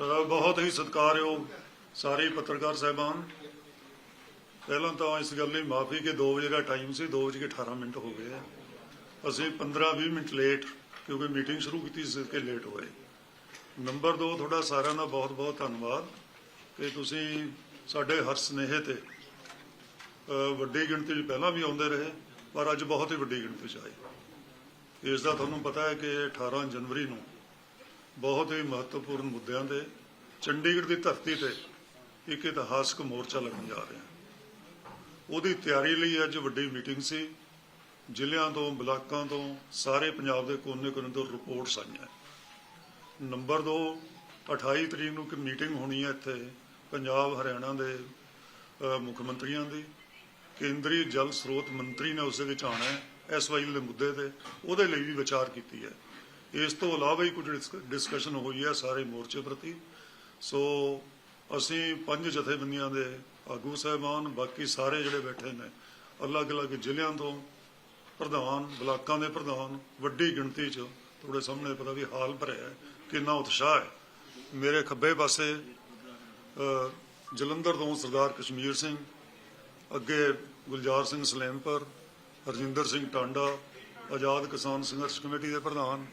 ਤਾਂ ਬਹੁਤ ਹੀ ਸਤਿਕਾਰਯੋਗ ਸਾਰੇ ਪੱਤਰਕਾਰ ਸਹਿਬਾਨ। ਪਹਿਲਾਂ ਤਾਂ ਇਸ ਗੱਲ ਲਈ ਮਾਫੀ ਕਿ 2 ਵਜੇ ਦਾ ਟਾਈਮ ਸੀ 2 ਵਜੇ ਕੇ 18 ਮਿੰਟ ਹੋ ਗਏ ਆ। ਅਸੀਂ 15-20 ਮਿੰਟ ਲੇਟ ਕਿਉਂਕਿ ਮੀਟਿੰਗ ਸ਼ੁਰੂ ਕੀਤੀ ਸੀ ਕਿ ਲੇਟ ਹੋਏ। ਨੰਬਰ 2 ਤੁਹਾਡਾ ਸਾਰਿਆਂ ਦਾ ਬਹੁਤ-ਬਹੁਤ ਧੰਨਵਾਦ ਕਿ ਤੁਸੀਂ ਸਾਡੇ ਹਰ ਸੁਨੇਹੇ ਤੇ ਵੱਡੀ ਗਿਣਤੀ 'ਚ ਪਹਿਲਾਂ ਵੀ ਆਉਂਦੇ ਰਹੇ, ਪਰ ਅੱਜ ਬਹੁਤ ਹੀ ਵੱਡੀ ਗਿਣਤੀ 'ਚ ਆਏ। ਇਸ ਦਾ ਤੁਹਾਨੂੰ ਪਤਾ ਹੈ ਕਿ 18 ਜਨਵਰੀ ਨੂੰ ਬਹੁਤ ਹੀ ਮਹੱਤਵਪੂਰਨ ਮੁੱਦਿਆਂ ਤੇ ਚੰਡੀਗੜ੍ਹ ਦੀ ਧਰਤੀ ਤੇ ਇੱਕ ਇਤਿਹਾਸਕ ਮੋਰਚਾ ਲੱਗਣ ਜਾ ਰਿਹਾ ਉਹਦੀ ਤਿਆਰੀ ਲਈ ਅੱਜ ਵੱਡੀ ਮੀਟਿੰਗ ਸੀ। ਜ਼ਿਲ੍ਹਿਆਂ ਤੋਂ, ਬਲਾਕਾਂ ਤੋਂ, ਸਾਰੇ ਪੰਜਾਬ ਦੇ ਕੋਨੇ-ਕੋਨੇ ਤੋਂ ਰਿਪੋਰਟਸ ਆਈਆਂ। ਨੰਬਰ 2 28 ਤਰੀਕ ਨੂੰ ਇੱਕ ਮੀਟਿੰਗ ਹੋਣੀ ਹੈ ਇੱਥੇ ਪੰਜਾਬ, ਹਰਿਆਣਾ ਦੇ ਮੁੱਖ ਮੰਤਰੀਆਂ ਦੀ। ਕੇਂਦਰੀ ਜਲ ਸਰੋਤ ਮੰਤਰੀ ਨੇ ਉਸ ਦੇ ਵਿੱਚ ਆਉਣਾ ਹੈ। ਐਸਵਾਈਐਲ ਦੇ ਮੁੱਦੇ ਤੇ ਉਹਦੇ ਲਈ ਵੀ ਵਿਚਾਰ ਕੀਤੀ ਹੈ। ਇਸ ਤੋਂ ਇਲਾਵਾ ਹੀ ਕੁਝ ਡਿਸਕਸ਼ਨ ਹੋਈ ਹੈ ਸਾਰੇ ਮੋਰਚੇ ਪ੍ਰਤੀ। ਸੋ ਅਸੀਂ ਪੰਜ ਜਥੇਬੰਦੀਆਂ ਦੇ ਆਗੂ ਸਾਹਿਬਾਨ, ਬਾਕੀ ਸਾਰੇ ਜਿਹੜੇ ਬੈਠੇ ਨੇ, ਅਲੱਗ-ਅਲੱਗ ਜ਼ਿਲ੍ਹਿਆਂ ਤੋਂ ਪ੍ਰਧਾਨ, ਬਲਾਕਾਂ ਦੇ ਪ੍ਰਧਾਨ, ਵੱਡੀ ਗਿਣਤੀ 'ਚ ਤੁਹਾਡੇ ਸਾਹਮਣੇ ਪਤਾ ਵੀ ਹਾਲ ਭਰਿਆ ਹੈ, ਕਿੰਨਾ ਉਤਸ਼ਾਹ ਹੈ। ਮੇਰੇ ਖੱਬੇ ਪਾਸੇ ਜਲੰਧਰ ਤੋਂ ਸਰਦਾਰ ਕਸ਼ਮੀਰ ਸਿੰਘ, ਅੱਗੇ ਗੁਲਜ਼ਾਰ ਸਿੰਘ ਸਲੇਮਪੁਰ, ਹਰਜਿੰਦਰ ਸਿੰਘ ਟਾਂਡਾ, ਆਜ਼ਾਦ ਕਿਸਾਨ ਸੰਘਰਸ਼ ਕਮੇਟੀ ਦੇ ਪ੍ਰਧਾਨ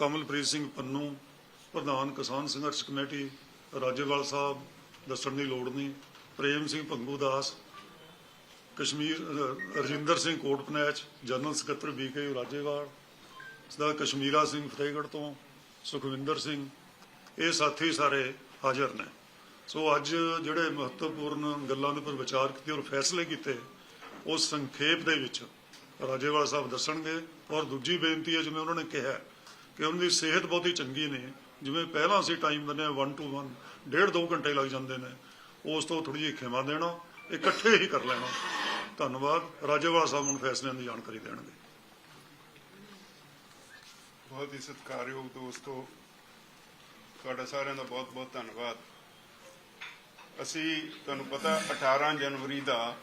ਕਮਲਪ੍ਰੀਤ ਸਿੰਘ ਪੰਨੂ, ਪ੍ਰਧਾਨ ਕਿਸਾਨ ਸੰਘਰਸ਼ ਕਮੇਟੀ, ਰਾਜੇਵਾਲ ਸਾਹਿਬ, ਦੱਸਣ ਦੀ ਲੋੜ ਨਹੀਂ। ਪ੍ਰੇਮ ਸਿੰਘ ਭੰਗੂ ਦਾਸ, ਕਸ਼ਮੀਰ ਰਜਿੰਦਰ ਸਿੰਘ ਕੋਟਪਨੈਚ, ਜਨਰਲ ਸਕੱਤਰ ਬੀਕੇ ਰਾਜੇਵਾਲ ਸਰਦਾਰ ਕਸ਼ਮੀਰਾ ਸਿੰਘ ਫਤਿਹਗੜ੍ਹ ਤੋਂ, ਸੁਖਵਿੰਦਰ ਸਿੰਘ। ਇਹ ਸਾਥੀ ਸਾਰੇ ਹਾਜ਼ਰ ਨੇ। ਸੋ ਅੱਜ ਜਿਹੜੇ ਮਹੱਤਵਪੂਰਨ ਗੱਲਾਂ ਦੇ ਉੱਪਰ ਵਿਚਾਰ ਕੀਤੇ ਔਰ ਫੈਸਲੇ ਕੀਤੇ ਉਹ ਸੰਖੇਪ ਦੇ ਵਿੱਚ ਰਾਜੇਵਾਲ ਸਾਹਿਬ ਦੱਸਣਗੇ। ਔਰ ਦੂਜੀ ਬੇਨਤੀ ਹੈ, ਜਿਵੇਂ ਉਹਨਾਂ ਨੇ ਕਿਹਾ ਕਿ ਉਹਨਾਂ ਦੀ ਸਿਹਤ ਬਹੁਤੀ ਚੰਗੀ ਨਹੀਂ ਜਿਵੇਂ ਪਹਿਲਾਂ ਅਸੀਂ ਟਾਈਮ ਦਿੰਦੇ ਹਾਂ 1 ਟੂ 1 ਡੇਢ ਦੋ ਘੰਟੇ ਲੱਗ ਜਾਂਦੇ ਨੇ। ਉਸ ਤੋਂ ਥੋੜੀ ਜਿਹੀ ਖਿਮਾ ਦੇਣਾ, ਇਕੱਠੇ ਹੀ ਕਰ ਲੈਣਾ। ਧੰਨਵਾਦ। ਰਾਜੇਵਾਲ ਸਾਹਿਬ ਨੂੰ ਫੈਸਲਿਆਂ ਦੀ ਜਾਣਕਾਰੀ ਦੇਣਗੇ। ਬਹੁਤ ਹੀ ਸਤਿਕਾਰਯੋਗ ਦੋਸਤੋ, ਤੁਹਾਡਾ ਸਾਰਿਆਂ ਦਾ ਬਹੁਤ ਬਹੁਤ ਧੰਨਵਾਦ। ਅਸੀਂ, ਤੁਹਾਨੂੰ ਪਤਾ 18 ਜਨਵਰੀ ਦਾ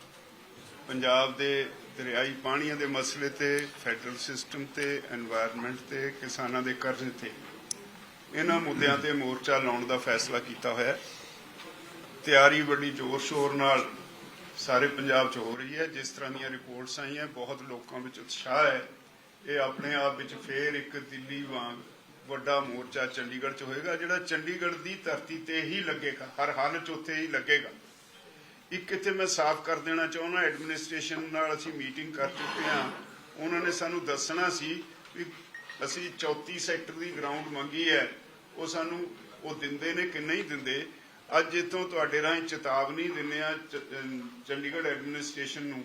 ਪੰਜਾਬ ਦੇ ਦਰਿਆਈ ਪਾਣੀਆਂ ਦੇ ਮਸਲੇ ਤੇ ਫੈਡਰਲ ਸਿਸਟਮ ਤੇ এনवायरमेंट ਤੇ, ਕਿਸਾਨਾਂ ਦੇ ਕਰਜ਼ੇ ਤੇ। ਇਹਨਾਂ ਮੁੱਦਿਆਂ ਤੇ ਮੋਰਚਾ ਲਾਉਣ ਦਾ ਫੈਸਲਾ ਕੀਤਾ ਹੋਇਆ ਹੈ। ਤਿਆਰੀ ਬੜੀ ਜ਼ੋਰ ਸ਼ੋਰ ਨਾਲ ਸਾਰੇ ਪੰਜਾਬ 'ਚ ਹੋ ਰਹੀ ਹੈ। ਜਿਸ ਤਰ੍ਹਾਂ ਦੀਆਂ ਰਿਪੋਰਟਸ ਆਈਆਂ, ਬਹੁਤ ਲੋਕਾਂ ਵਿੱਚ ਉਤਸ਼ਾਹ ਹੈ। ਇਹ ਆਪਣੇ ਆਪ ਵਿੱਚ ਫੇਰ ਇੱਕ ਦਿੱਲੀ ਵਾਂਗ ਵੱਡਾ ਮੋਰਚਾ ਚੰਡੀਗੜ੍ਹ 'ਚ ਹੋਏਗਾ, ਜਿਹੜਾ ਚੰਡੀਗੜ੍ਹ ਦੀ ਧਰਤੀ ਤੇ ਹੀ ਲੱਗੇਗਾ। ਹਰ ਹਾਲ 'ਚ ਉੱਥੇ ਹੀ ਲੱਗੇਗਾ। ਇੱਕ ਇੱਥੇ ਮੈਂ ਸਾਫ਼ ਕਰ ਦੇਣਾ ਚਾਹੁੰਦਾ ਐਡਮਿਨਿਸਟ੍ਰੇਸ਼ਨ ਨਾਲ ਅਸੀਂ ਮੀਟਿੰਗ ਕਰ ਚੁੱਕੇ ਹਾਂ। ਉਹਨਾਂ ਨੇ ਸਾਨੂੰ ਦੱਸਣਾ ਸੀ ਵੀ ਅਸੀਂ 34 ਸੈਕਟਰ ਦੀ ਗਰਾਊਂਡ ਮੰਗੀ ਹੈ। ਉਹ ਸਾਨੂੰ, ਉਹ ਦਿੰਦੇ ਨੇ ਕਿ ਨਹੀਂ ਦਿੰਦੇ? ਅੱਜ ਇਤੋਂ ਤੁਹਾਡੇ ਰਾਹੀਂ ਚੇਤਾਵਨੀ ਦਿੰਦੇ ਆ ਚੰਡੀਗੜ੍ਹ ਐਡਮਿਨਿਸਟ੍ਰੇਸ਼ਨ ਨੂੰ।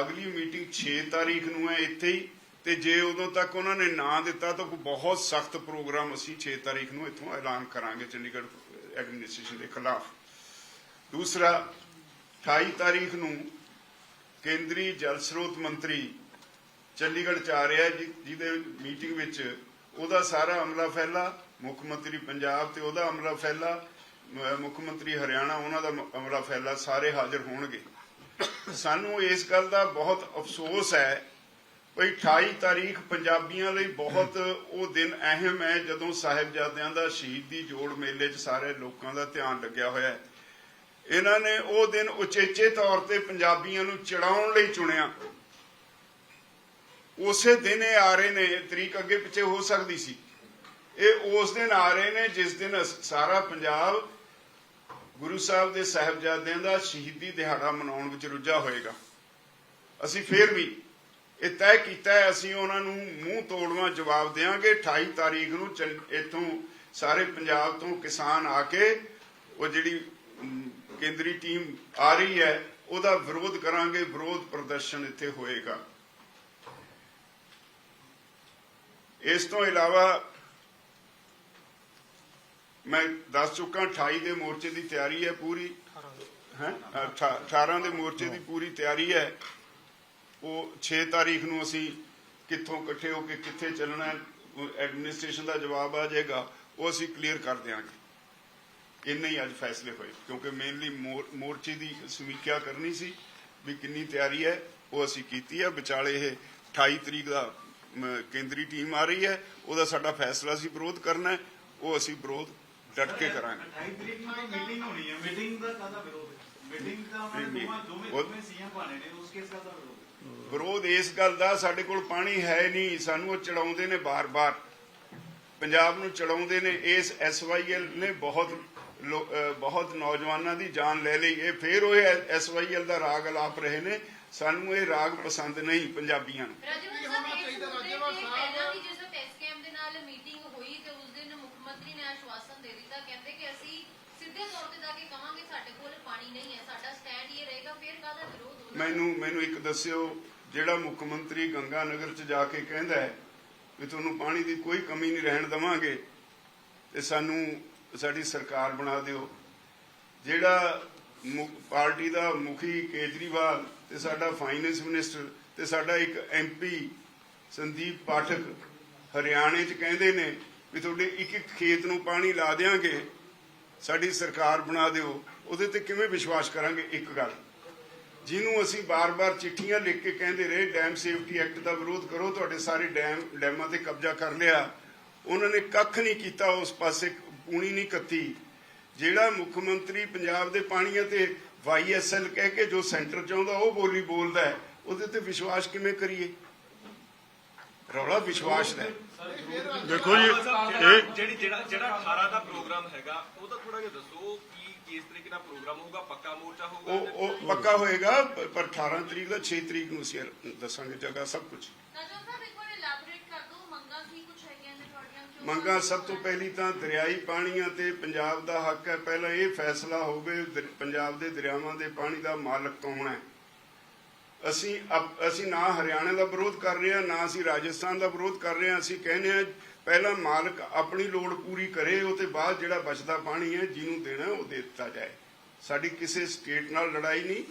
ਅਗਲੀ ਮੀਟਿੰਗ 6 ਤਾਰੀਖ ਨੂੰ ਹੈ ਇੱਥੇ ਹੀ। ਤੇ ਜੇ ਉਦੋਂ ਤੱਕ ਉਹਨਾਂ ਨੇ ਨਾ ਦਿੱਤਾ ਤਾਂ ਕੋਈ ਬਹੁਤ ਸਖਤ ਪ੍ਰੋਗਰਾਮ ਅਸੀਂ 6 ਤਾਰੀਖ ਨੂੰ ਇੱਥੋਂ ਐਲਾਨ ਕਰਾਂਗੇ ਚੰਡੀਗੜ੍ਹ ਐਡਮਿਨਿਸਟ੍ਰੇਸ਼ਨ ਦੇ ਖਿਲਾਫ। ਦੂਸਰਾ 28 ਤਾਰੀਖ ਨੂੰ ਕੇਂਦਰੀ ਜਲ ਸਰੋਤ ਮੰਤਰੀ ਚੰਡੀਗੜ੍ਹ ਚ ਆ ਰਿਹਾ ਜਿਹਦੇ ਮੀਟਿੰਗ ਵਿੱਚ ਉਹਦਾ ਸਾਰਾ ਅਮਲਾ ਫੈਲਾ, ਮੁੱਖ ਮੰਤਰੀ ਪੰਜਾਬ ਤੇ ਉਹਦਾ ਅਮਲਾ ਫੈਲਾ ਮੁੱਖ ਮੰਤਰੀ ਹਰਿਆਣਾ ਉਹਨਾਂ ਦਾ ਅਮਲਾ ਫੈਲਾ, ਸਾਰੇ ਹਾਜ਼ਰ ਹੋਣਗੇ। ਸਾਨੂੰ ਇਸ ਗੱਲ ਦਾ ਬਹੁਤ ਅਫਸੋਸ ਹੈ ਭਈ 28 ਤਾਰੀਖ ਪੰਜਾਬੀਆਂ ਲਈ ਬਹੁਤ ਉਹ ਦਿਨ ਅਹਿਮ ਹੈ ਜਦੋਂ ਸਾਹਿਬਜ਼ਾਦਿਆਂ ਦਾ ਸ਼ਹੀਦੀ ਜੋੜ ਮੇਲੇ 'ਚ ਸਾਰੇ ਲੋਕਾਂ ਦਾ ਧਿਆਨ ਲੱਗਿਆ ਹੋਇਆ ਹੈ। ਇਹਨਾਂ ਨੇ ਉਹ ਦਿਨ ਉਚੇਚੇ ਤੌਰ ਤੇ ਪੰਜਾਬੀਆਂ ਨੂੰ ਚੜਾਉਣ ਲਈ ਚੁਣਿਆ। ਉਸੇ ਦਿਨ ਇਹ ਆ ਰਹੇ ਨੇ ਤਰੀਕ ਅੱਗੇ ਪਿੱਛੇ ਹੋ ਸਕਦੀ ਸੀ। ਇਹ ਉਸ ਦਿਨ ਆ ਰਹੇ ਨੇ ਜਿਸ ਦਿਨ ਸਾਰਾ ਪੰਜਾਬ ਗੁਰੂ ਸਾਹਿਬ ਦੇ ਸਾਹਿਬਜ਼ਾਦਿਆਂ ਦਾ ਸ਼ਹੀਦੀ ਦਿਹਾੜਾ ਮਨਾਉਣ ਵਿੱਚ ਰੁੱਝਾ ਹੋਏਗਾ। ਅਸੀਂ ਫੇਰ ਵੀ ਇਹ ਤੈਅ ਕੀਤਾ ਹੈ, ਅਸੀਂ ਉਹਨਾਂ ਨੂੰ ਮੂੰਹ ਤੋੜਵਾ ਜਵਾਬ ਦੇਵਾਂਗੇ 28 ਤਾਰੀਖ ਨੂੰ ਚੰ- ਇੱਥੋਂ ਸਾਰੇ ਪੰਜਾਬ ਤੋਂ ਕਿਸਾਨ ਆ ਕੇ ਉਹ ਜਿਹੜੀ ਕੇਂਦਰੀ ਟੀਮ ਆ ਰਹੀ ਹੈ, ਉਹਦਾ ਵਿਰੋਧ ਕਰਾਂਗੇ, ਵਿਰੋਧ ਪ੍ਰਦਰਸ਼ਨ ਇੱਥੇ ਹੋਏਗਾ। ਇਸ ਤੋਂ ਇਲਾਵਾ ਮੈਂ ਦੱਸ ਚੁੱਕਾ 28 ਦੇ ਮੋਰਚੇ ਦੀ ਤਿਆਰੀ ਹੈ ਪੂਰੀ, ਹੈ? 18 ਦੇ ਮੋਰਚੇ ਦੀ ਪੂਰੀ ਤਿਆਰੀ ਹੈ। ਉਹ 6 ਤਾਰੀਖ ਨੂੰ ਅਸੀਂ ਕਿੱਥੋਂ ਇਕੱਠੇ ਹੋ ਕੇ ਕਿੱਥੇ ਚੱਲਣਾ ਐਡਮਿਨਿਸਟ੍ਰੇਸ਼ਨ ਦਾ ਜਵਾਬ ਆ ਜਾਏਗਾ, ਉਹ ਅਸੀਂ ਕਲੀਅਰ ਕਰ ਦਿਆਂਗੇ। ਇੰਨੇ ਹੀ ਅੱਜ ਫੈਸਲੇ ਹੋਏ ਕਿਉਂਕਿ ਮੇਨਲੀ ਮੋਰਚੇ ਦੀ ਸਮੀਖਿਆ ਕਰਨੀ ਸੀ ਵੀ ਕਿੰਨੀ ਤਿਆਰੀ ਹੈ ਉਹ ਅਸੀਂ ਕੀਤੀ ਹੈ। ਵਿਚਾਲੇ ਇਹ 28 ਤਰੀਕ ਦਾ ਕੇਂਦਰੀ ਟੀਮ ਆ ਰਹੀ ਹੈ ਉਹਦਾ ਸਾਡਾ ਫੈਸਲਾ ਸੀ ਵਿਰੋਧ ਕਰਨਾ ਉਹ ਅਸੀਂ ਵਿਰੋਧ ਡਟ ਕੇ ਕਰਾਂਗੇ। 28 ਤਰੀਕ ਨੂੰ ਮੀਟਿੰਗ ਹੋਣੀ ਹੈ। ਮੀਟਿੰਗ ਦਾ ਕਾਹਦਾ ਵਿਰੋਧ ਹੈ? ਮੀਟਿੰਗ ਤਾਂ ਉਹਨਾਂ ਨੇ ਨਹੀਂ, ਦੋਵਾਂ ਦੋਵੇਂ ਉਹ- ਦੋਵੇਂ ਸੀਐਮ ਪਾਣੇ ਨੇ ਉਸ ਕੇਸ ਕਾਹਦਾ ਵਿਰੋਧ ਇਸ ਗੱਲ ਦਾ ਸਾਡੇ ਕੋਲ ਪਾਣੀ ਹੈ ਨਹੀਂ ਸਾਨੂੰ ਉਹ ਚੜਾਉਂਦੇ ਨੇ ਬਾਰ-ਬਾਰ। ਪੰਜਾਬ ਨੂੰ ਚੜਾਉਂਦੇ ਨੇ ਇਸ ਐਸਵਾਈਐਲ ਨੇ ਬਹੁਤ ਬਹੁਤ ਨੌਜਵਾਨਾਂ ਦੀ ਜਾਨ ਲੈ ਲਈ। ਇਹ ਫੇਰ ਉਹ ਐਸਵਾਈਐਲ ਦਾ ਰਾਗ ਅਲਾਪ ਰਹੇ ਨੇ। ਸਾਨੂੰ ਇਹ ਰਾਗ ਪਸੰਦ ਨਹੀਂ ਪੰਜਾਬੀਆਂ ਨੂੰ। ਰਾਜੇਵਾਲ ਸਾਹਿਬ ਇਸ ਮੁੱਦੇ ਤੇ ਪਹਿਲਾਂ ਵੀ ਜਿਸ ਟੈਸਕੈਮ ਦੇ ਨਾਲ ਮੀਟਿੰਗ ਹੋਈ ਤੇ ਉਸ ਦਿਨ ਮੁੱਖ ਮੰਤਰੀ ਨੇ ਆਸ਼ਵਾਸਨ ਦੇ ਦਿੱਤਾ ਕਹਿੰਦੇ ਕਿ ਅਸੀਂ ਸਿੱਧੇ ਤੌਰ ਤੇ ਜਾ ਕੇ ਕਵਾਂਗੇ ਸਾਡੇ ਕੋਲ ਪਾਣੀ ਨਹੀਂ ਹੈ ਸਾਡਾ ਸਟੈਂਡ ਇਹ ਰਹੇਗਾ ਫਿਰ ਕਾਹਦਾ ਵਿਰੋਧ ਹੋਣਾ? ਮੈਨੂੰ ਮੈਨੂੰ ਇੱਕ ਦੱਸਿਓ ਜਿਹੜਾ ਮੁੱਖ ਮੰਤਰੀ ਗੰਗਾ ਨਗਰ ਚ ਜਾ ਕੇ ਕਹਿੰਦਾ ਹੈ ਵੀ ਤੁਹਾਨੂੰ ਪਾਣੀ ਦੀ ਕੋਈ ਕਮੀ ਨਹੀਂ ਰਹਿਣ ਦਵਾਂਗੇ ਤੇ ਸਾਨੂੰ ਸਾਡੀ ਸਰਕਾਰ ਬਣਾ ਦਿਓ। ਜਿਹੜਾ ਪਾਰਟੀ ਦਾ ਮੁਖੀ ਕੇਜਰੀਵਾਲ ਤੇ ਸਾਡਾ ਫਾਈਨੈਂਸ ਮਿਨਿਸਟਰ ਤੇ ਸਾਡਾ ਇੱਕ ਐਮਪੀ ਸੰਦੀਪ ਪਾਠਕ ਹਰਿਆਣੇ ਚ ਕਹਿੰਦੇ ਨੇ ਵੀ ਤੁਹਾਡੇ ਇੱਕ ਇੱਕ ਖੇਤ ਨੂੰ ਪਾਣੀ ਲਾ ਦੇਾਂਗੇ ਸਾਡੀ ਸਰਕਾਰ ਬਣਾ ਦਿਓ। ਉਹਦੇ ਤੇ ਕਿਵੇਂ ਵਿਸ਼ਵਾਸ ਕਰਾਂਗੇ? ਇੱਕ ਗੱਲ। ਜਿਹਨੂੰ ਅਸੀਂ ਬਾਰ-ਬਾਰ ਚਿੱਠੀਆਂ ਲਿਖ ਕੇ ਕਹਿੰਦੇ ਰਹੇ ਡੈਮ ਸੇਫਟੀ ਐਕਟ ਦਾ ਵਿਰੋਧ ਕਰੋ, ਤੁਹਾਡੇ ਸਾਰੇ ਡੈਮ, ਡੈਮਾਂ ਤੇ ਕਬਜ਼ਾ ਕਰ ਲਿਆ। ਉਹਨਾਂ ਨੇ ਕੱਖ ਨਹੀਂ ਕੀਤਾ ਉਸ ਪਾਸੇ। ਪੂਣੀ ਨਹੀਂ ਕੱਤੀ। ਜਿਹੜਾ ਮੁੱਖ ਮੰਤਰੀ ਪੰਜਾਬ ਦੇ ਪਾਣੀਆਂ ਤੇ ਵਾਈਐਸਐਲ ਕਹਿ ਕੇ ਜੋ ਸੈਂਟਰ ਚਾਹੁੰਦਾ ਉਹ ਬੋਲੀ ਬੋਲਦਾ ਹੈ। ਉਹਦੇ ਤੇ ਵਿਸ਼ਵਾਸ ਕਿਵੇਂ ਕਰੀਏ? ਰੌਲਾ ਵਿਸ਼ਵਾਸ ਦਾ ਹੈ। ਦੇਖੋ ਜੀ ਇਹ ਜਿਹੜੀ ਜਿਹੜਾ ਜਿਹੜਾ 18 ਦਾ ਪ੍ਰੋਗਰਾਮ ਹੈਗਾ ਉਹਦਾ ਥੋੜਾ ਜਿਹਾ ਦੱਸੋ ਕੀ ਕਿਸ ਤਰੀਕੇ ਨਾਲ ਪ੍ਰੋਗਰਾਮ ਹੋਊਗਾ ਪੱਕਾ ਮੋਰਚਾ ਹੋਊਗਾ ਉਹ ਉਹ ਪੱਕਾ ਹੋਏਗਾ ਪਰ 18 ਤਰੀਕ ਦਾ 6 ਤਰੀਕ ਨੂੰ ਅਸੀਂ ਦੱਸਾਂਗੇ ਜਗ੍ਹਾ ਸਭ ਕੁਝ ਰਾਜੇਵਾਲ ਸਾਹਿਬ ਇੱਕ ਵਾਰ ਇਲੈਬੋਰੇਟ ਕਰ ਦਿਓ ਮੰਗਾਂ ਕੀ ਕੁਝ ਹੈਗੀਆਂ ਨੇ ਤੁਹਾਡੀਆਂ ਜੋ ਮੰਗਾਂ ਸਭ ਤੋਂ ਪਹਿਲੀ ਤਾਂ ਦਰਿਆਈ ਪਾਣੀਆਂ ਤੇ ਪੰਜਾਬ ਦਾ ਹੱਕ ਹੈ। ਪਹਿਲਾਂ ਇਹ ਫੈਸਲਾ ਹੋਵੇ ਪੰਜਾਬ ਦੇ ਦਰਿਆਵਾਂ ਦੇ ਪਾਣੀ ਦਾ ਮਾਲਕ ਕੌਣ ਹੈ? ਅਸੀਂ ਅਸੀਂ ਨਾ ਹਰਿਆਣਾ ਦਾ ਵਿਰੋਧ ਕਰ ਰਹੇ ਹਾਂ, ਨਾ ਅਸੀਂ ਰਾਜਸਥਾਨ ਦਾ ਵਿਰੋਧ ਕਰ ਰਹੇ ਹਾਂ। ਅਸੀਂ ਕਹਿੰਦੇ ਹਾਂ, ਪਹਿਲਾਂ ਮਾਲਕ ਆਪਣੀ ਲੋੜ ਪੂਰੀ ਕਰੇ ਉਹ ਤੇ ਬਾਅਦ ਜਿਹੜਾ ਬਚਦਾ ਪਾਣੀ ਹੈ, ਜਿਹਨੂੰ ਦੇਣਾ ਉਹ ਦੇ ਦਿੱਤਾ ਜਾਏ। ਸਾਡੀ ਕਿਸੇ ਸਟੇਟ ਨਾਲ ਲੜਾਈ ਨਹੀਂ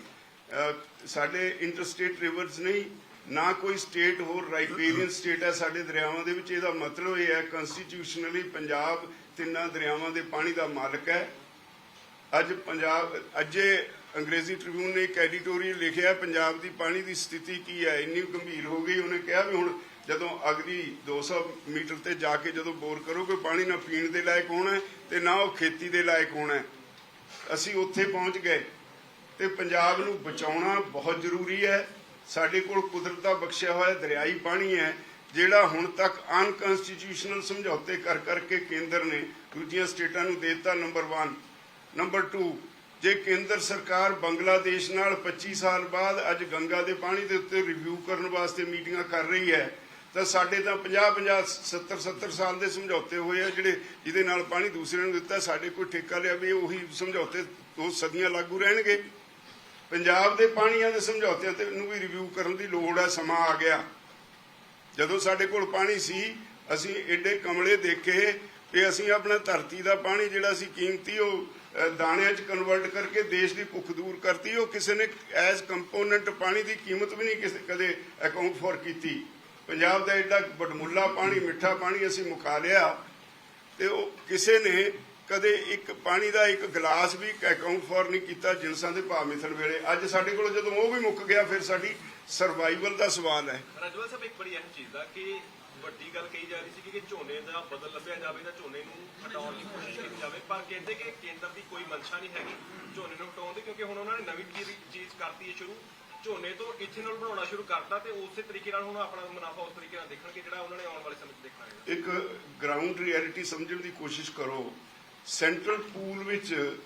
ਸਾਡੇ ਇੰਟਰਸਟੇਟ ਰਿਵਰਸ ਨਹੀਂ ਨਾ ਕੋਈ ਸਟੇਟ ਹੋਰ ਰਾਈਪੇਰੀਅਨ ਸਟੇਟ ਹੈ ਸਾਡੇ ਦਰਿਆਵਾਂ ਦੇ ਵਿੱਚ। ਇਹਦਾ ਮਤਲਬ ਇਹ ਹੈ ਕਨਸਟੀਟਿਊਸ਼ਨਲੀ ਪੰਜਾਬ ਤਿੰਨਾਂ ਦਰਿਆਵਾਂ ਦੇ ਪਾਣੀ ਦਾ ਮਾਲਕ ਹੈ। ਅੱਜ ਪੰਜਾਬ, ਅੱਜੇ ਅੰਗਰੇਜ਼ੀ ਟ੍ਰਿਬਿਊਨ ਨੇ ਇੱਕ ਐਡੀਟੋਰੀਅਲ ਲਿਖਿਆ, ਪੰਜਾਬ ਦੀ ਪਾਣੀ ਦੀ ਸਥਿਤੀ ਕੀ ਹੈ? ਇੰਨੀ ਗੰਭੀਰ ਹੋ ਗਈ। ਉਹਨੇ ਕਿਹਾ ਵੀ ਹੁਣ ਜਦੋਂ ਅਗਲੀ 200 ਮੀਟਰ ਤੇ ਜਾ ਕੇ ਜਦੋਂ ਬੋਰ ਕਰੋਗੇ, ਪਾਣੀ ਨਾ ਪੀਣ ਦੇ ਲਾਇਕ ਹੋਣਾ ਹੈ ਤੇ ਨਾ ਉਹ ਖੇਤੀ ਦੇ ਲਾਇਕ ਹੋਣਾ ਹੈ। ਅਸੀਂ ਉੱਥੇ ਪਹੁੰਚ ਗਏ ਤੇ ਪੰਜਾਬ ਨੂੰ ਬਚਾਉਣਾ ਬਹੁਤ ਜ਼ਰੂਰੀ ਹੈ। ਸਾਡੇ ਕੋਲ ਕੁਦਰਤ ਦਾ ਬਖਸ਼ਿਆ ਹੋਇਆ ਦਰਿਆਈ ਪਾਣੀ ਹੈ, ਜਿਹੜਾ ਹੁਣ ਤੱਕ ਅਨਕਨਸਟੀਟਿਊਸ਼ਨਲ ਸਮਝੌਤੇ ਕਰ ਕਰਕੇ ਕੇਂਦਰ ਨੇ ਦੂਜੀਆਂ ਸਟੇਟਾਂ ਨੂੰ ਦੇ ਦਿੱਤਾ ਨੰਬਰ 1 ਨੰਬਰ 2 ਜੇ ਕੇਂਦਰ ਸਰਕਾਰ ਬੰਗਲਾਦੇਸ਼ ਨਾਲ 25 ਸਾਲ ਬਾਅਦ ਅੱਜ ਗੰਗਾ ਦੇ ਪਾਣੀ ਦੇ ਉੱਤੇ ਰਿਵਿਊ ਕਰਨ ਵਾਸਤੇ ਮੀਟਿੰਗਾਂ ਕਰ ਰਹੀ ਹੈ, ਤਾਂ ਸਾਡੇ ਤਾਂ 50 50 70 70 ਸਾਲ ਦੇ ਸਮਝੌਤੇ ਹੋਏ ਆ ਜਿਹੜੇ ਜਿਹਦੇ ਨਾਲ ਪਾਣੀ ਦੂਸਰੇ ਨੂੰ ਦਿੱਤਾ, ਸਾਡੇ ਕੋਈ ਠੇਕਾ ਲਿਆ ਵੀ ਉਹੀ ਸਮਝੌਤੇ ਦੋ ਸਦੀਆਂ ਲਾਗੂ ਰਹਿਣਗੇ। ਪੰਜਾਬ ਦੇ ਪਾਣੀਆਂ ਦੇ ਸਮਝੌਤਿਆਂ ਤੇ ਨੂੰ ਵੀ ਰਿਵਿਊ ਕਰਨ ਦੀ ਲੋੜ ਹੈ, ਸਮਾਂ ਆ ਗਿਆ। ਜਦੋਂ ਸਾਡੇ ਕੋਲ ਪਾਣੀ ਸੀ, ਅਸੀਂ ਐਡੇ ਕਮਲੇ ਦੇਖੇ ਕਿ ਅਸੀਂ ਆਪਣਾ ਧਰਤੀ ਦਾ ਪਾਣੀ ਜਿਹੜਾ ਸੀ ਕੀਮਤੀ, ਉਹ ਦਾਣਿਆਂ 'ਚ ਕਨਵਰਟ ਕਰਕੇ ਦੇਸ਼ ਦੀ ਭੁੱਖ ਦੂਰ ਕਰਤੀ। ਉਹ ਕਿਸੇ ਨੇ ਐਜ਼ ਕੰਪੋਨੈਂਟ ਪਾਣੀ ਦੀ ਕੀਮਤ ਵੀ ਨਹੀਂ ਕਿਸੇ, ਕਦੇ ਅਕਾਊਂਟ ਫੋਰ ਕੀਤੀ। ਪੰਜਾਬ ਦਾ ਐਡਾ ਬਟਮੁੱਲਾ ਪਾਣੀ, ਮਿੱਠਾ ਪਾਣੀ ਅਸੀਂ ਮੁਕਾ ਲਿਆ। ਤੇ ਉਹ ਕਿਸੇ ਨੇ ਕਦੇ ਇੱਕ ਪਾਣੀ ਦਾ ਇੱਕ ਗਲਾਸ ਵੀ ਅਕਾਊਂਟ ਫॉर ਨਹੀਂ ਕੀਤਾ ਜਿਨਸਾਂ ਦੇ ਭਾਅ ਮਿਥਣ ਵੇਲੇ। ਅੱਜ ਸਾਡੇ ਕੋਲ ਜਦੋਂ ਉਹ ਵੀ ਮੁੱਕ ਗਿਆ ਫਿਰ ਸਾਡੀ ਸਰਵਾਈਵਲ ਦਾ ਸਵਾਲ ਹੈ। ਰਾਜਵਾਲ ਸਾਹਿਬ ਇੱਕ ਬੜੀ ਅਹਿਮ ਚੀਜ਼ ਦਾ ਕਿ ਵੱਡੀ ਗੱਲ ਕਹੀ ਜਾ ਰਹੀ ਸੀ ਕਿ ਝੋਨੇ ਦਾ ਬਦਲ ਲੱਭਿਆ ਜਾਵੇ ਤਾਂ ਝੋਨੇ ਨੂੰ ਹਟਾਉਣ ਦੀ ਕੋਸ਼ਿਸ਼ ਕੀਤੀ ਜਾਵੇ। ਪਰ ਕਹਿੰਦੇ ਕਿ ਕੇਂਦਰ ਦੀ ਕੋਈ ਮਨਸ਼ਾ ਨਹੀਂ ਹੈਗੀ ਝੋਨੇ ਨੂੰ ਹਟਾਉਣ ਦੀ ਕਿਉਂਕਿ ਹੁਣ ਉਹਨਾਂ ਨੇ ਨਵੀਂ ਚੀਜ਼ ਚੀਜ਼ ਕਰਤੀ ਹੈ ਸ਼ੁਰੂ। ਝੋਨੇ ਤੋਂ ਇਥੇਨੋਲ ਬਣਾਉਣਾ ਸ਼ੁਰੂ ਕਰਤਾ ਤੇ ਉਸੇ ਤਰੀਕੇ ਨਾਲ ਹੁਣ ਆਪਣਾ ਮੁਨਾਫਾ ਉਸ ਤਰੀਕੇ ਨਾਲ ਦੇਖਣਗੇ ਜਿਹੜਾ ਉਹਨਾਂ ਨੇ ਆਉਣ ਵਾਲੇ ਸਮੇਂ 'ਚ ਦੇਖਣਾ ਹੈ ਇੱਕ ਗਰਾਊਂਡ ਰਿਐਲਿਟੀ ਸਮਝਣ ਦੀ ਕੋਸ਼ਿਸ਼ ਕਰੋ। ਸੈਂਟਰਲ ਪੂਲ ਵਿੱਚ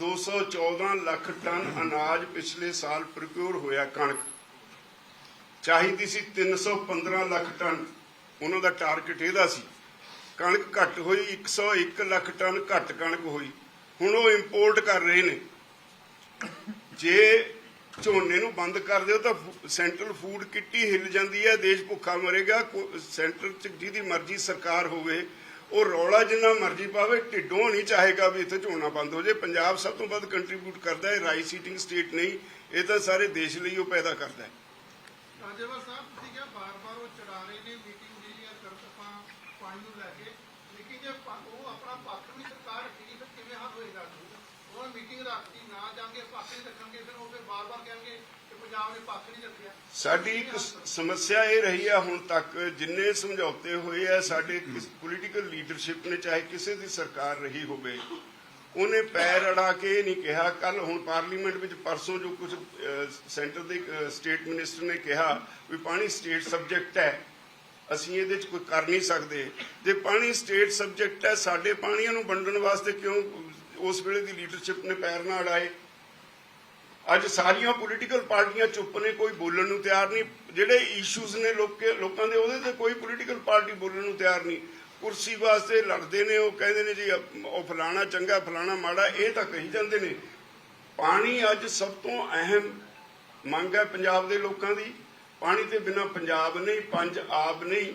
214 ਲੱਖ ਟਨ ਅਨਾਜ ਪਿਛਲੇ ਸਾਲ ਪ੍ਰਕਿਉਰ ਹੋਇਆ ਕਣਕ। ਚਾਹੀਦੀ ਸੀ 315 ਲੱਖ ਟਨ। ਉਹਨਾਂ ਦਾ ਟਾਰਗੇਟ ਇਹਦਾ ਸੀ। ਕਣਕ ਘੱਟ ਹੋਈ 101 ਲੱਖ ਟਨ ਘੱਟ ਕਣਕ ਹੋਈ। ਹੁਣ ਉਹ ਇੰਪੋਰਟ ਕਰ ਰਹੇ ਨੇ। ਜੇ ਝੋਨੇ ਨੂੰ ਬੰਦ ਕਰ ਦਿਓ ਤਾਂ ਸੈਂਟਰਲ ਫੂਡ ਕਿੱਟੀ ਹਿੱਲ ਜਾਂਦੀ ਹੈ, ਦੇਸ਼ ਭੁੱਖਾ ਮਰੇਗਾ। ਸੈਂਟਰ ਚ ਜਿਹਦੀ ਮਰਜ਼ੀ ਸਰਕਾਰ ਹੋਵੇ ਉਹ ਰੌਲਾ ਜਿੰਨਾ ਮਰਜ਼ੀ ਪਾਵੇ, ਢਿੱਡੋਂ ਨਹੀਂ ਚਾਹੇਗਾ ਵੀ ਇੱਥੇ ਝੋਨਾ ਬੰਦ ਹੋ ਜਾਏ। ਪੰਜਾਬ ਸਭ ਤੋਂ ਵੱਧ ਕੰਟਰੀਬਿਊਟ ਕਰਦਾ ਹੈ ਰਾਈਸ ਈਟਿੰਗ ਸਟੇਟ ਨਹੀਂ, ਇਹ ਤਾਂ ਸਾਰੇ ਦੇਸ਼ ਲਈ ਉਹ ਪੈਦਾ ਕਰਦਾ ਹੈ। ਰਾਜੇਵਾਲ ਸਾਹਿਬ, ਤੁਸੀਂ ਕਿਹਾ ਬਾਰ-ਬਾਰ ਉਹ ਚੜਾ ਰਹੇ ਨੇ ਮੀਟਿੰਗ ਜਿਹੜੀ ਆ ਕਰ ਆਪਾਂ ਪਾਣੀ ਨੂੰ ਲੈ ਕੇ। ਲੇਕਿਨ ਜੇ ਪਾ- ਉਹ ਆਪਣਾ ਪੱਖ ਵੀ ਸਰਕਾਰ ਰੱਖੇਗੀ, ਫਿਰ ਕਿਵੇਂ ਹੱਲ ਹੋਏਗਾ? ਉਹਨਾਂ ਮੀਟਿੰਗ ਪਾਣੀ ਰੱਖ ਕੇ ਨਾ ਜਾਂਗੇ ਪੱਖ ਨਹੀਂ ਰੱਖਣਗੇ, ਫਿਰ ਉਹ ਫਿਰ ਬਾਰ-ਬਾਰ ਕਹਿਣਗੇ ਕਿ ਪੰਜਾਬ ਨੇ ਪੱਖ ਨਹੀਂ ਰੱਖਿਆ ਸਾਡੀ ਇੱਕ ਸਮੱਸਿਆ ਇਹ ਰਹੀ ਆ ਹੁਣ ਤੱਕ ਜਿੰਨੇ ਸਮਝੌਤੇ ਹੋਏ ਆ, ਸਾਡੇ ਪੋਲੀਟੀਕਲ ਲੀਡਰਸ਼ਿਪ ਨੇ, ਚਾਹੇ ਕਿਸੇ ਦੀ ਸਰਕਾਰ ਰਹੀ ਹੋਵੇ, ਉਹਨੇ ਪੈਰ ਅੜਾ ਕੇ ਇਹ ਨਹੀਂ ਕਿਹਾ। ਕੱਲ ਹੁਣ ਪਾਰਲੀਮੈਂਟ ਵਿੱਚ ਪਰਸੋਂ ਜੋ ਕੁਝ ਸੈਂਟਰ ਦੇ ਸਟੇਟ ਮਿਨਿਸਟਰ ਨੇ ਕਿਹਾ ਵੀ ਪਾਣੀ ਸਟੇਟ ਸਬਜੈਕਟ ਹੈ। ਅਸੀਂ ਇਹਦੇ 'ਚ ਕੋਈ ਕਰ ਨਹੀਂ ਸਕਦੇ। ਜੇ ਪਾਣੀ ਸਟੇਟ ਸਬਜੈਕਟ ਹੈ, ਸਾਡੇ ਪਾਣੀਆਂ ਨੂੰ ਵੰਡਣ ਵਾਸਤੇ ਕਿਉਂ ਉਸ ਵੇਲੇ ਦੀ ਲੀਡਰਸ਼ਿਪ ਨੇ ਪੈਰ ਨਾ ਅੜਾਏ? ਅੱਜ ਸਾਰੀਆਂ ਪੋਲੀਟੀਕਲ ਪਾਰਟੀਆਂ ਚੁੱਪ ਨੇ, ਕੋਈ ਬੋਲਣ ਨੂੰ ਤਿਆਰ ਨਹੀਂ। ਜਿਹੜੇ ਇਸ਼ੂਜ਼ ਨੇ ਲੋਕਾਂ ਦੇ, ਉਹਦੇ ਤੇ ਕੋਈ ਪੋਲੀਟੀਕਲ ਪਾਰਟੀ ਬੋਲਣ ਨੂੰ ਤਿਆਰ ਨਹੀਂ। ਕੁਰਸੀ ਵਾਸਤੇ ਲੜਦੇ ਨੇ, ਉਹ ਕਹਿੰਦੇ ਨੇ ਜੀ ਉਹ ਫਲਾਣਾ ਚੰਗਾ, ਫਲਾਣਾ ਮਾੜਾ, ਇਹ ਤਾਂ ਕਹੀ ਜਾਂਦੇ ਨੇ। ਪਾਣੀ ਅੱਜ ਸਭ ਤੋਂ ਅਹਿਮ ਮੰਗ ਹੈ ਪੰਜਾਬ ਦੇ ਲੋਕਾਂ ਦੀ। ਪਾਣੀ ਤੇ ਬਿਨਾ ਪੰਜਾਬ ਨਹੀਂ, ਪੰਜ ਆਬ ਨਹੀਂ।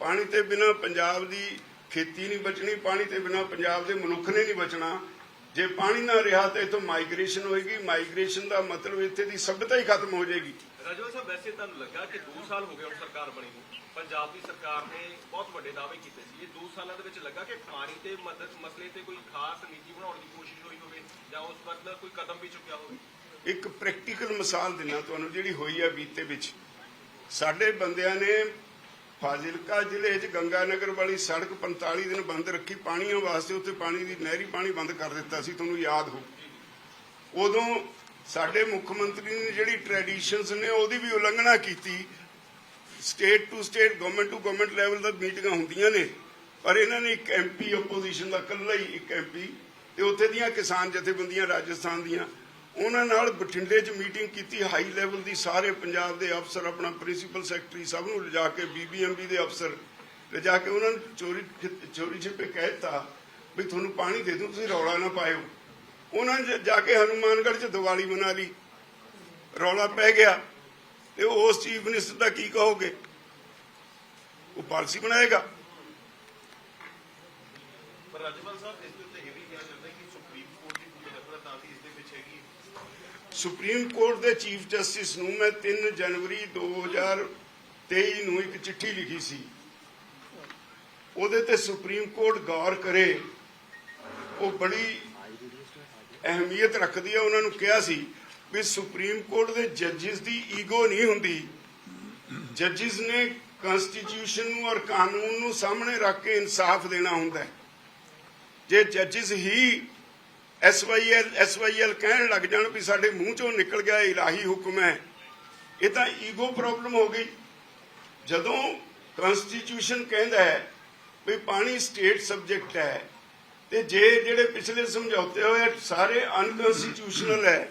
ਪਾਣੀ ਤੇ ਬਿਨਾ ਪੰਜਾਬ ਦੀ ਖੇਤੀ ਨਹੀਂ ਬਚਣੀ, ਪਾਣੀ ਤੇ ਬਿਨਾ ਪੰਜਾਬ ਦੇ ਮਨੁੱਖ ਨੇ ਨਹੀਂ ਬਚਣਾ। ਜੇ ਪਾਣੀ ਨਾ ਰਿਹਾ ਤਾਂ ਇਥੋਂ ਮਾਈਗ੍ਰੇਸ਼ਨ ਹੋਏਗੀ। ਮਾਈਗ੍ਰੇਸ਼ਨ ਦਾ ਮਤਲਬ ਇੱਥੇ ਦੀ ਸਭ్యਤਾ ਹੀ ਖਤਮ ਹੋ ਜਾਏਗੀ। ਰਾਜਵਲ ਸਾਹਿਬ ਵੈਸੇ ਤੁਹਾਨੂੰ ਲੱਗਾ ਕਿ 2 ਸਾਲ ਹੋ ਗਏ ਹੁਣ ਸਰਕਾਰ ਬਣੀ ਨੂੰ। ਪੰਜਾਬ ਦੀ ਸਰਕਾਰ ਨੇ ਬਹੁਤ ਵੱਡੇ ਦਾਅਵੇ ਕੀਤੇ ਸੀ। ਇਹ 2 ਸਾਲਾਂ ਦੇ ਵਿੱਚ ਲੱਗਾ ਕਿ ਪਾਣੀ ਤੇ ਮਦਦ ਮਸਲੇ ਤੇ ਕੋਈ ਖਾਸ ਨੀਤੀ ਬਣਾਉਣ ਦੀ ਕੋਸ਼ਿਸ਼ ਹੋਈ ਹੋਵੇ ਜਾਂ ਉਸ ਮਤਲਬ ਕੋਈ ਕਦਮ ਵੀ ਚੁੱਕਿਆ ਹੋਵੇ? ਇੱਕ ਪ੍ਰੈਕਟੀਕਲ ਮਿਸਾਲ ਦਿਨਾ ਤੁਹਾਨੂੰ ਜਿਹੜੀ ਹੋਈ ਹੈ ਬੀਤੇ ਵਿੱਚ। ਸਾਡੇ ਬੰਦਿਆਂ ਨੇ ਫਾਜ਼ਿਲਕਾ ਜ਼ਿਲ੍ਹੇ 'ਚ ਗੰਗਾਨਗਰ ਵਾਲੀ ਸੜਕ 45 ਦਿਨ ਬੰਦ ਰੱਖੀ। ਪਾਣੀਆਂ ਵਾਸਤੇ ਉੱਥੇ ਪਾਣੀ ਦੀ, ਨਹਿਰੀ ਪਾਣੀ ਬੰਦ ਕਰ ਦਿੱਤਾ ਸੀ, ਤੁਹਾਨੂੰ ਯਾਦ ਹੋ। ਉਦੋਂ ਸਾਡੇ ਮੁੱਖ ਮੰਤਰੀ ਨੇ ਜਿਹੜੀ ਟ੍ਰੈਡੀਸ਼ਨਸ ਨੇ, ਉਹਦੀ ਵੀ ਉਲੰਘਣਾ ਕੀਤੀ। State to state government to government level ਦਾ ਮੀਟਿੰਗਾਂ ਹੁੰਦੀਆਂ ਨੇ। ਪਰ ਇਹਨਾਂ ਨੇ ਇੱਕ ਐਮਪੀ ਆਪੋਜੀਸ਼ਨ ਦਾ ਇਕੱਲਾ ਹੀ ਇੱਕ ਐਮਪੀ ਤੇ ਉੱਥੇ ਦੀਆਂ ਕਿਸਾਨ ਜਥੇਬੰਦੀਆਂ ਰਾਜਸਥਾਨ ਦੀਆਂ ਉਹਨਾਂ ਨਾਲ ਬਠਿੰਡੇ 'ਚ ਮੀਟਿੰਗ ਕੀਤੀ, ਹਾਈ ਲੈਵਲ ਦੀ ਸਾਰੇ ਪੰਜਾਬ ਦੇ ਅਫਸਰ, ਆਪਣਾ ਪ੍ਰਿੰਸੀਪਲ ਸੈਕਟਰੀ ਸਭ ਨੂੰ ਲਿਜਾ ਕੇ ਬੀਬੀਐਮਬੀ ਦੇ ਅਫਸਰ ਲਿਜਾ ਕੇ ਉਹਨਾਂ ਨੂੰ ਚੋਰੀ ਚੋਰੀ ਛਿਪੇ ਕਹਿ ਦਿੱਤਾ ਵੀ ਤੁਹਾਨੂੰ ਪਾਣੀ ਦੇ ਦੂੰ ਤੁਸੀਂ ਰੌਲਾ ਨਾ ਪਾਇਓ। ਉਹਨਾਂ ਨੇ ਜਾ ਕੇ ਹਨੂਮਾਨਗੜ੍ਹ 'ਚ ਦੀਵਾਲੀ ਮਨਾ ਲਈ। ਰੌਲਾ ਪੈ ਗਿਆ ਤੇ ਉਸ ਚੀਫ ਮਿਨਿਸਟਰ ਦਾ ਕੀ ਕਹੋਗੇ? ਉਹ ਪਾਲਿਸੀ ਬਣਾਏਗਾ? ਪਰ ਰਾਜਵਲ ਸਾਹਿਬ, ਇਸ ਦੇ ਉੱਤੇ ਇਹ ਵੀ ਕਿਹਾ ਜਾਂਦਾ ਕਿ ਸੁਪਰੀਮ ਕੋਰਟ ਦੀ ਪੂਰੀ ਨਫ਼ਰਤ ਤਾਂ ਇਸ ਦੇ ਵਿੱਚ ਹੈਗੀ ਸੁਪਰੀਮ ਕੋਰਟ ਦੇ ਚੀਫ ਜਸਟਿਸ ਨੂੰ ਮੈਂ 3 ਜਨਵਰੀ 2023 ਨੂੰ ਇੱਕ ਚਿੱਠੀ ਲਿਖੀ ਸੀ। ਉਹਦੇ ਤੇ ਸੁਪਰੀਮ ਕੋਰਟ ਗੌਰ ਕਰੇ, ਉਹ ਬੜੀ ਅਹਿਮੀਅਤ ਰੱਖਦੀ ਹੈ ਉਹਨਾਂ ਨੂੰ ਕਿਹਾ ਸੀ ਵੀ ਸੁਪਰੀਮ ਕੋਰਟ ਦੇ ਜੱਜਿਸ ਦੀ ਈਗੋ ਨਹੀਂ ਹੁੰਦੀ। ਜੱਜਿਸ ਨੇ ਕਨਸਟੀਟਿਊਸ਼ਨ ਨੂੰ ਔਰ ਕਾਨੂੰਨ ਨੂੰ ਸਾਹਮਣੇ ਰੱਖ ਕੇ ਇਨਸਾਫ ਦੇਣਾ ਹੁੰਦਾ ਹੈ। ਜੇ ਜੱਜਿਸ ਹੀ ਐਸਵਾਈਐਲ ਐਸਵਾਈਐਲ ਕਹਿਣ ਲੱਗ ਜਾਣ ਵੀ ਸਾਡੇ ਮੂੰਹ ਚੋਂ ਨਿਕਲ ਗਿਆ ਇਲਾਹੀ ਹੁਕਮ ਹੈ, ਇਹ ਤਾਂ ਈਗੋ ਪ੍ਰੋਬਲਮ ਹੋ ਗਈ। ਜਦੋਂ ਕਨਸਟੀਟਿਊਸ਼ਨ ਕਹਿੰਦਾ ਹੈ ਵੀ ਪਾਣੀ ਸਟੇਟ ਸਬਜੈਕਟ ਹੈ, ਤੇ ਜੇ ਜਿਹੜੇ ਪਿਛਲੇ ਸਮਝੌਤੇ ਹੋਏ ਸਾਰੇ ਅਨਕਨਸਟੀਟਿਊਸ਼ਨਲ ਹੈ,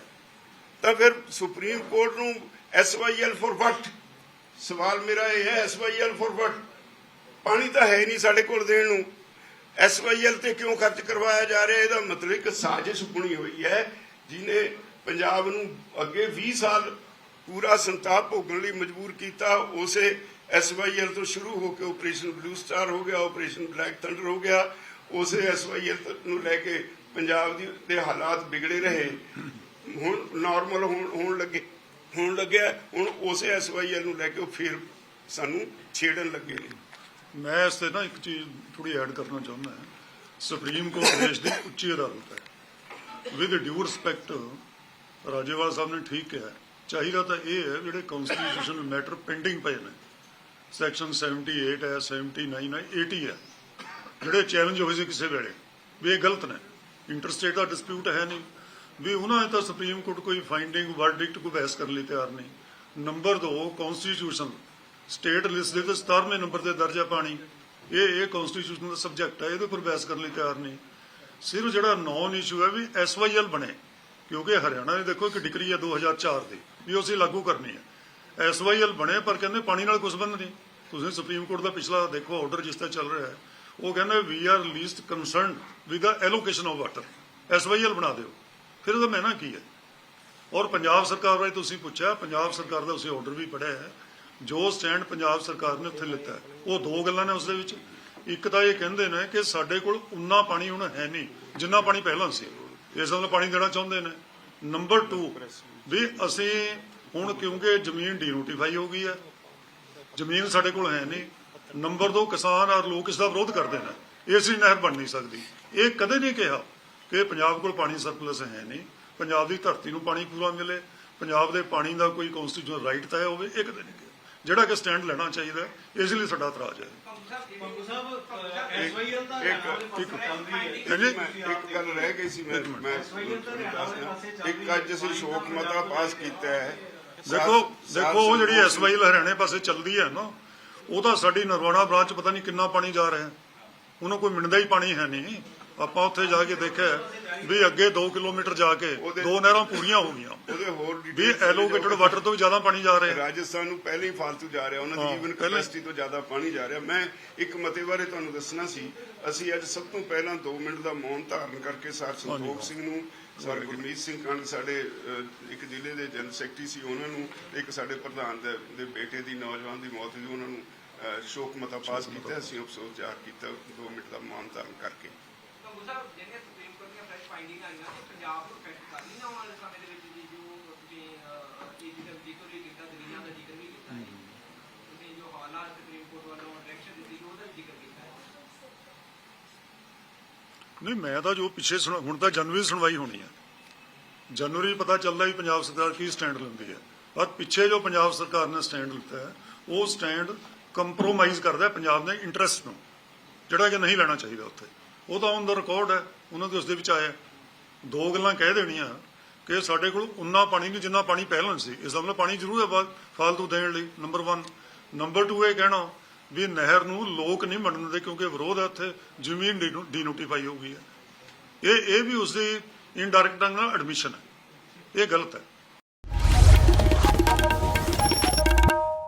ਤਾਂ ਫਿਰ ਸੁਪਰੀਮ ਕੋਰਟ ਨੂੰ ਐਸਵਾਈਐਲ ਫॉर ਵਟ ਸਵਾਲ ਮੇਰਾ ਇਹ ਹੈ ਐਸਵਾਈਐਲ ਫॉर ਵਟ ਪਾਣੀ ਤਾਂ ਹੈ ਨਹੀਂ ਸਾਡੇ ਕੋਲ ਦੇਣ ਨੂੰ। ਐਸਵਾਈਐਲ ਤੇ ਕਿਉਂ ਖਰਚ ਕਰਵਾਇਆ ਜਾ ਰਿਹਾ? ਇਹਦਾ ਮਤਲਬ ਇੱਕ ਸਾਜ਼ਿਸ਼ ਬੁਣੀ ਹੋਈ ਹੈ ਜਿਨੇ ਪੰਜਾਬ ਨੂੰ ਅੱਗੇ 20 ਸਾਲ ਪੂਰਾ ਸੰਤਾਪ ਭੋਗਣ ਲਈ ਮਜਬੂਰ ਕੀਤਾ। ਉਸੇ ਐਸਵਾਈਐਲ ਤੋਂ ਸ਼ੁਰੂ ਹੋ ਕੇ ਆਪਰੇਸ਼ਨ ਬਲੂ ਸਟਾਰ ਹੋ ਗਿਆ ਆਪਰੇਸ਼ਨ ਬਲੈਕ ਥੰਡਰ ਹੋ ਗਿਆ। ਉਸੇ ਐਸਵਾਈਐਲ ਨੂੰ ਲੈ ਕੇ ਪੰਜਾਬ ਦੀ ਦੇ ਹਾਲਾਤ ਵਿਗੜੇ ਰਹੇ। ਹੁਣ ਨਾਰਮਲ ਹੋਣ ਲੱਗੇ ਹੋਣ ਲੱਗਿਆ। ਹੁਣ ਉਸੇ ਐਸਵਾਈਐਲ ਨੂੰ ਲੈ ਕੇ ਉਹ ਫਿਰ ਸਾਨੂੰ ਛੇੜਨ ਲੱਗੇ ਨੇ। ਮੈਂ ਇਸ ਤੇ ਨਾ ਇੱਕ ਚੀਜ਼ ਥੋੜੀ ਐਡ ਕਰਨਾ ਚਾਹੁੰਦਾ ਹਾਂ। ਸੁਪਰੀਮ ਕੋਰਟ ਦੇਸ਼ ਦੀ ਉੱਚੀ ਅਦਾਲਤ ਹੈ। With due respect Rajewal sahib ਨੇ ਠੀਕ ਕਿਹਾ ਚਾਹੀਦਾ ਤਾਂ ਇਹ ਹੈ ਜਿਹੜੇ ਕਨਸਟੀਟਿਊਸ਼ਨਲ ਮੈਟਰ ਪੈਂਡਿੰਗ ਪਏ ਨੇ। ਸੈਕਸ਼ਨ 78 ਹੈ 79 ਹੈ 80 ਹੈ। ਜਿਹੜੇ ਚੈਲੰਜ ਹੋਏ ਸੀ ਕਿਸੇ ਵੇਲੇ, ਵੀ ਇਹ ਗਲਤ ਨੇ। ਇੰਟਰਸਟੇਟ ਦਾ ਡਿਸਪਿਊਟ ਹੈ ਨਹੀਂ। ਵੀ ਉਹਨਾਂ ਨੇ ਤਾਂ ਸੁਪਰੀਮ ਕੋਰਟ ਕੋਈ ਫਾਈਂਡਿੰਗ ਵਰਡਿਕਟ ਕੋਈ ਬਹਿਸ ਕਰਨ ਲਈ ਤਿਆਰ ਨਹੀਂ। ਨੰਬਰ 2 ਕਨਸਟੀਟਿਊਸ਼ਨ ਸਟੇਟ ਲਿਸਟ ਦੇ ਵਿੱਚ 17ਵੇਂ ਨੰਬਰ ਤੇ ਦਰਜ ਹੈ ਪਾਣੀ। ਇਹ ਇਹ ਕਨਸਟੀਟਿਊਸ਼ਨ ਦਾ ਸਬਜੈਕਟ ਹੈ ਇਹਦੇ ਉੱਪਰ ਬਹਿਸ ਕਰਨ ਲਈ ਤਿਆਰ ਨਹੀਂ। ਸਿਰਫ ਜਿਹੜਾ ਨੌਨ ਇਸ਼ੂ ਹੈ ਵੀ ਐਸਵਾਈਐਲ ਬਣੇ, ਕਿਉਂਕਿ ਹਰਿਆਣਾ ਨੇ ਦੇਖੋ ਇੱਕ ਡਿਗਰੀ ਹੈ 2004 ਦੀ, ਵੀ ਉਹ ਅਸੀਂ ਲਾਗੂ ਕਰਨੀ ਹੈ ਐਸਵਾਈਐਲ ਬਣੇ, ਪਰ ਕਹਿੰਦੇ ਪਾਣੀ ਨਾਲ ਕੋਈ ਸੰਬੰਧ ਨਹੀਂ। ਤੁਸੀਂ ਸੁਪਰੀਮ ਕੋਰਟ ਦਾ ਪਿਛਲਾ ਦੇਖੋ ਆਰਡਰ ਜਿਸ ਤਰ੍ਹਾਂ ਚੱਲ ਰਿਹਾ ਹੈ, ਉਹ ਕਹਿੰਦਾ we are least concerned with the allocation of water SYL ਬਣਾ ਦਿਓ। ਫਿਰ ਉਹਦਾ ਮੈਨਾ ਕੀ ਹੈ? ਔਰ ਪੰਜਾਬ ਸਰਕਾਰ ਬਾਰੇ ਤੁਸੀਂ ਪੁੱਛਿਆ, ਪੰਜਾਬ ਸਰਕਾਰ ਦਾ ਉਸੇ ਆਰਡਰ ਵੀ ਪੜਿਆ ਹੈ। ਜੋ ਸਟੈਂਡ ਪੰਜਾਬ ਸਰਕਾਰ ਨੇ ਉੱਥੇ ਲਿੱਤਾ ਉਹ ਦੋ ਗੱਲਾਂ ਨੇ ਉਸ ਦੇ ਵਿੱਚ। ਇੱਕ ਤਾਂ ਇਹ ਕਹਿੰਦੇ ਨੇ ਕਿ ਸਾਡੇ ਕੋਲ ਉਨਾ ਪਾਣੀ ਹੁਣ ਹੈ ਨਹੀਂ, ਜਿੰਨਾ ਪਾਣੀ ਪਹਿਲਾਂ ਸੀ। ਇਸ ਵੱਲ ਪਾਣੀ ਦੇਣਾ ਚਾਹੁੰਦੇ ਨੇ। ਨੰਬਰ 2 ਵੀ ਅਸੀਂ ਹੁਣ ਕਿਉਂਕਿ ਜ਼ਮੀਨ ਡੀਨੋਟੀਫਾਈ ਹੋ ਗਈ ਹੈ, ਜ਼ਮੀਨ ਸਾਡੇ ਕੋਲ ਹੈ ਨਹੀਂ ਨੰਬਰ 2 ਕਿਸਾਨ ਔਰ ਲੋਕ ਇਸ ਦਾ ਵਿਰੋਧ ਕਰਦੇ ਨੇ। ਇਸ ਦੀ ਨਹਿਰ ਬਣ ਨਹੀਂ ਸਕਦੀ। ਇਹ ਕਦੇ ਨਹੀਂ ਕਿਹਾ ਕਿ ਪੰਜਾਬ ਕੋਲ ਪਾਣੀ ਸਰਪਲਸ ਹੈ ਨਹੀਂ। ਪੰਜਾਬ ਦੀ ਧਰਤੀ ਨੂੰ ਪਾਣੀ ਪੂਰਾ ਮਿਲੇ। ਪੰਜਾਬ ਦੇ ਪਾਣੀ ਦਾ ਕੋਈ ਕਨਸਟੀਟਿਊਸ਼ਨ ਰਾਈਟ ਤੈਅ ਹੋਵੇ ਇੱਕ ਦਿਨ ਜਿਹੜਾ ਕਿ ਸਟੈਂਡ ਲੈਣਾ ਚਾਹੀਦਾ ਇਸ ਲਈ ਸਾਡਾ ਇਤਰਾਜ਼ ਹੈ। ਹਾਂਜੀ? ਇੱਕ ਗੱਲ ਰਹਿ ਗਈ ਸੀ ਮੈਂ ਮੈਂ ਦੱਸਦਾ। ਇੱਕ ਅੱਜ ਅਸੀਂ ਸ਼ੋਕ ਮਤਾ ਪਾਸ ਕੀਤਾ ਹੈ। ਦੇਖੋ ਸਾਤ- ਦੇਖੋ ਉਹ ਸਾਤ ਜਿਹੜੀ ਐਸਵਾਈ ਹਰਿਆਣੇ ਪਾਸੇ ਚੱਲਦੀ ਹੈ ਨਾ ਉਹ ਤਾਂ ਸਾਡੀ ਨਰਵਾਣਾ ਬ੍ਰਾਂਚ ਪਤਾ ਨਹੀਂ ਕਿੰਨਾ ਪਾਣੀ ਜਾ ਰਿਹਾ ਉਹਨੂੰ ਕੋਈ ਮਿੰਦਾ ਹੀ ਪਾਣੀ ਹੈ ਨਹੀਂ। ਆਪਾਂ ਉੱਥੇ ਜਾ ਕੇ ਦੇਖਿਆ ਵੀ ਅੱਗੇ 2 ਕਿਲੋਮੀਟਰ ਜਾ ਕੇ ਦੋ ਨਹਿਰਾਂ ਪੂਰੀਆਂ ਹੋ ਗਈਆਂ। ਉਹਦੇ ਹੋਰ ਵੀ ਐਲੋਕੇਟਡ ਵਾਟਰ ਤੋਂ ਵੀ ਜ਼ਿਆਦਾ ਪਾਣੀ ਜਾ ਰਿਹਾ। ਰਾਜਸਥਾਨ ਨੂੰ ਪਹਿਲੇ ਹੀ ਫਾਲਤੂ ਜਾ ਰਿਹਾ ਉਹਨਾਂ ਦੀ ਪਹਿਲੇ- ਕਪੈਸਿਟੀ ਤੋਂ ਜ਼ਿਆਦਾ ਪਾਣੀ ਜਾ ਰਿਹਾ। ਮੈਂ ਇੱਕ ਮਤੇ ਬਾਰੇ ਤੁਹਾਨੂੰ ਦੱਸਣਾ ਸੀ ਅਸੀਂ ਅੱਜ ਸਭ ਤੋਂ ਪਹਿਲਾਂ 2 ਮਿੰਟ ਦਾ ਮੌਨ ਧਾਰਨ ਕਰਕੇ ਸਰ ਸੰਤੋਖ ਸਿੰਘ ਨੂੰ ਸਰ ਗੁਰਮੀਤ ਸਿੰਘ ਕੰਗ ਸਾਡੇ ਇੱਕ ਜ਼ਿਲ੍ਹੇ ਦੇ ਜਨਰਲ ਸੈਕਟਰੀ ਸੀ ਉਹਨਾਂ ਨੂੰ ਇੱਕ ਸਾਡੇ ਪ੍ਰਧਾਨ ਦੇ ਦੇ ਬੇਟੇ ਦੀ ਨੌਜਵਾਨ ਦੀ ਮੌਤ ਹੋਈ ਉਹਨਾਂ ਨੂੰ ਸ਼ੋਕ ਮਤਾ ਪਾਸ ਕੀਤਾ ਅਸੀਂ ਅਫਸੋਸ ਜ਼ਾਹਰ ਕੀਤਾ 2 ਮਿੰਟ ਦਾ ਮੌਨ ਧਾਰਨ ਕਰਕੇ। ਤਾਂ ਸਾਹਿਬ ਜਿਹੜੀਆਂ ਸੁਪਰੀਮ ਕੋਰਟ ਦੀਆਂ ਫਰੈਸ਼ ਫਾਈਂਡਿੰਗ ਆਈਆਂ ਤੇ ਪੰਜਾਬ ਨੂੰ ਇਫੈਕਟ ਕਰ ਨਹੀਂ ਆਉਣ ਵਾਲੇ ਸਮੇਂ ਦੇ ਵਿੱਚ ਜੀ ਜੋ ਤੁਸੀਂ ਇਹ ਜਿਹੜਾ ਜ਼ਿਕਰ ਵੀ ਕੀਤਾ ਦਲੀਲਾਂ ਦਾ ਜ਼ਿਕਰ ਵੀ ਕੀਤਾ ਹੈ। ਤੁਸੀਂ ਜੋ ਹਾਲਾਤ ਸੁਪਰੀਮ ਕੋਰਟ ਵੱਲੋਂ ਡਾਇਰੈਕਸ਼ਨ ਦਿੱਤੀ ਉਹਦਾ ਵੀ ਜ਼ਿਕਰ ਕੀਤਾ ਹੈ। ਨਹੀਂ ਮੈਂ ਤਾਂ ਜੋ ਪਿੱਛੇ ਸੁਣ ਹੁਣ ਤਾਂ ਜਨਵਰੀ ਸੁਣਵਾਈ ਹੋਣੀ ਹੈ ਜਨਵਰੀ ਪਤਾ ਚੱਲਦਾ ਵੀ ਪੰਜਾਬ ਸਰਕਾਰ ਕੀ ਸਟੈਂਡ ਲੈਂਦੀ ਹੈ ਪਰ ਪਿੱਛੇ ਜੋ ਪੰਜਾਬ ਸਰਕਾਰ ਨੇ ਸਟੈਂਡ ਲਿੱਤਾ ਹੈ ਉਹ ਸਟੈਂਡ ਕੰਪਰੋਮਾਈਜ਼ ਕਰਦਾ ਹੈ ਪੰਜਾਬ ਦੇ ਇੰਟਰਸਟ ਨੂੰ ਜਿਹੜਾ ਕਿ ਨਹੀਂ ਲੈਣਾ ਚਾਹੀਦਾ ਉੱਥੇ। ਉਹ ਤਾਂ ਔਨ ਦਾ ਰਿਕਾਰਡ ਹੈ, ਉਹਨਾਂ ਦੇ ਉਸ ਦੇ ਵਿੱਚ ਆਇਆ ਦੋ ਗੱਲਾਂ ਕਹਿ ਦੇਣੀਆਂ ਕਿ ਸਾਡੇ ਕੋਲ ਉਨਾ ਪਾਣੀ ਨਹੀਂ ਜਿੰਨਾ ਪਾਣੀ ਪਹਿਲਾਂ ਸੀ। ਇਸ ਦਾ ਮਤਲਬ ਪਾਣੀ ਜ਼ਰੂਰ ਹੈ ਫਾ- ਫਾਲਤੂ ਦੇਣ ਲਈ ਨੰਬਰ 1 ਨੰਬਰ 2 ਇਹ ਕਹਿਣਾ ਵੀ ਨਹਿਰ ਨੂੰ ਲੋਕ ਨਹੀਂ ਮੰਨਣ ਦੇ ਕਿਉਂਕਿ ਵਿਰੋਧ ਹੈ ਉੱਥੇ, ਜ਼ਮੀਨ ਡੀਨੋਟੀਫਾਈ ਹੋ ਗਈ ਹੈ ਇਹ ਇਹ ਵੀ ਉਸ ਦੀ ਇਨਡਾਇਰੈਕਟ ਢੰਗ ਨਾਲ ਐਡਮਿਸ਼ਨ ਹੈ। ਇਹ ਗਲਤ ਹੈ।